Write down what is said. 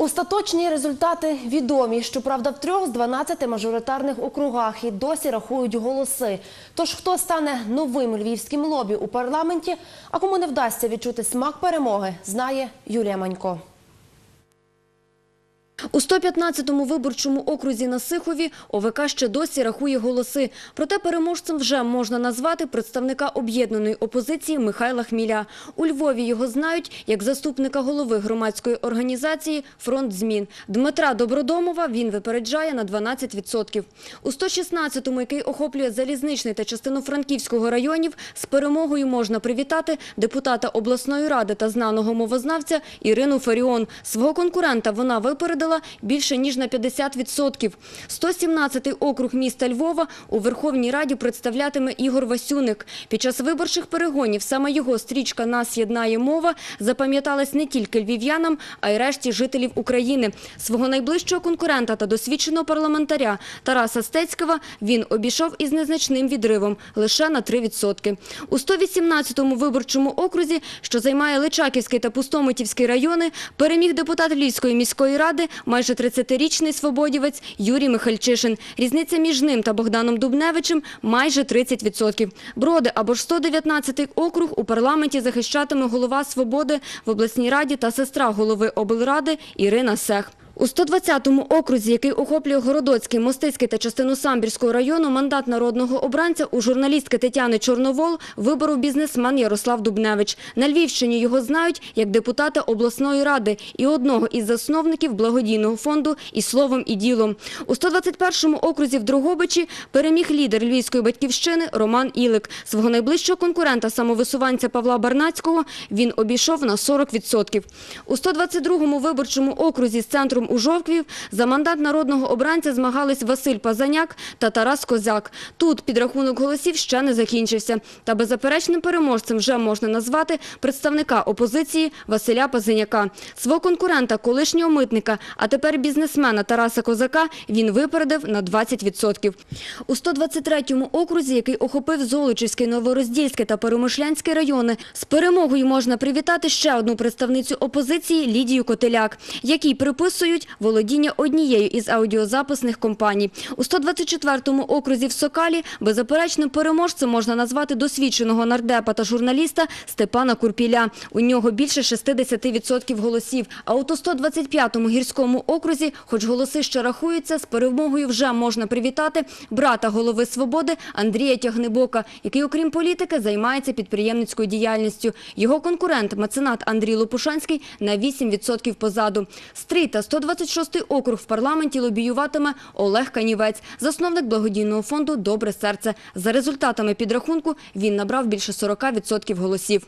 Остаточні результати відомі. Щоправда, в трьох з 12 мажоритарних округах і досі рахують голоси. Тож хто стане новим львівським лобі у парламенті, а кому не вдасться відчути смак перемоги, знає Юлія Манько. У 115-му виборчому окрузі на Сихові ОВК ще досі рахує голоси. Проте переможцем вже можна назвати представника об'єднаної опозиції Михайла Хміля. У Львові його знають як заступника голови громадської організації «Фронт змін». Дмитра Добродомова він випереджає на 12%. У 116-му, який охоплює Залізничний та частину Франківського районів, з перемогою можна привітати депутата обласної ради та знаного мовознавця Ірину Фаріон. Свого конкурента вона випередила більше ніж на 50%. 117-й округ міста Львова у Верховній Раді представлятиме Ігор Васюник. Під час виборчих перегонів саме його стрічка «Нас єднає мова» запам'яталась не тільки львів'янам, а й решті жителів України. Свого найближчого конкурента та досвідченого парламентаря Тараса Стецького він обійшов із незначним відривом – лише на 3%. У 118-му виборчому окрузі, що займає Личаківський та Пустомитівський райони, переміг депутат Львівської міської ради, майже 30-річний свободівець Юрій Михальчишин. Різниця між ним та Богданом Дубневичем – майже 30%. Броди або ж 119-й округ у парламенті захищатиме голова «Свободи» в обласній раді та сестра голови облради Ірина Сех. У 120-му окрузі, який охоплює Городоцький, Мостицький та частину Самбірського району, мандат народного обранця у журналістки Тетяни Чорновол виборов бізнесмен Ярослав Дубневич. На Львівщині його знають як депутата обласної ради і одного із засновників благодійного фонду «І словом, і ділом». У 121-му окрузі в Дрогобичі переміг лідер львівської батьківщини Роман Ілик. Свого найближчого конкурента, самовисуванця Павла Барнацького, він обійшов на 40%. У 122-му виборчому окрузі з центром у Жовквів за мандат народного обранця змагались Василь Пазаняк та Тарас Козяк. Тут підрахунок голосів ще не закінчився. Та беззаперечним переможцем вже можна назвати представника опозиції Василя Пазаняка. Свого конкурента, колишнього митника, а тепер бізнесмена Тараса Козака він випередив на 20%. У 123-му окрузі, який охопив Золочівський, Новороздільський та Перемишлянський райони, з перемогою можна привітати ще одну представницю опозиції Лідію Котеляк, якій приписують володіння однією із аудіозаписних компаній. У 124-му окрузі в Сокалі беззаперечним переможцем можна назвати досвідченого нардепа та журналіста Степана Курпіля. У нього більше 60% голосів. А от у 125-му гірському окрузі, хоч голоси ще рахуються, з перемогою вже можна привітати брата голови «Свободи» Андрія Тягнебока, який, окрім політики, займається підприємницькою діяльністю. Його конкурент, меценат Андрій Лопушанський, на 8% позаду. Стрий та 126-й округ в парламенті лобіюватиме Олег Канівець, засновник благодійного фонду «Добре серце». За результатами підрахунку він набрав більше 40% голосів.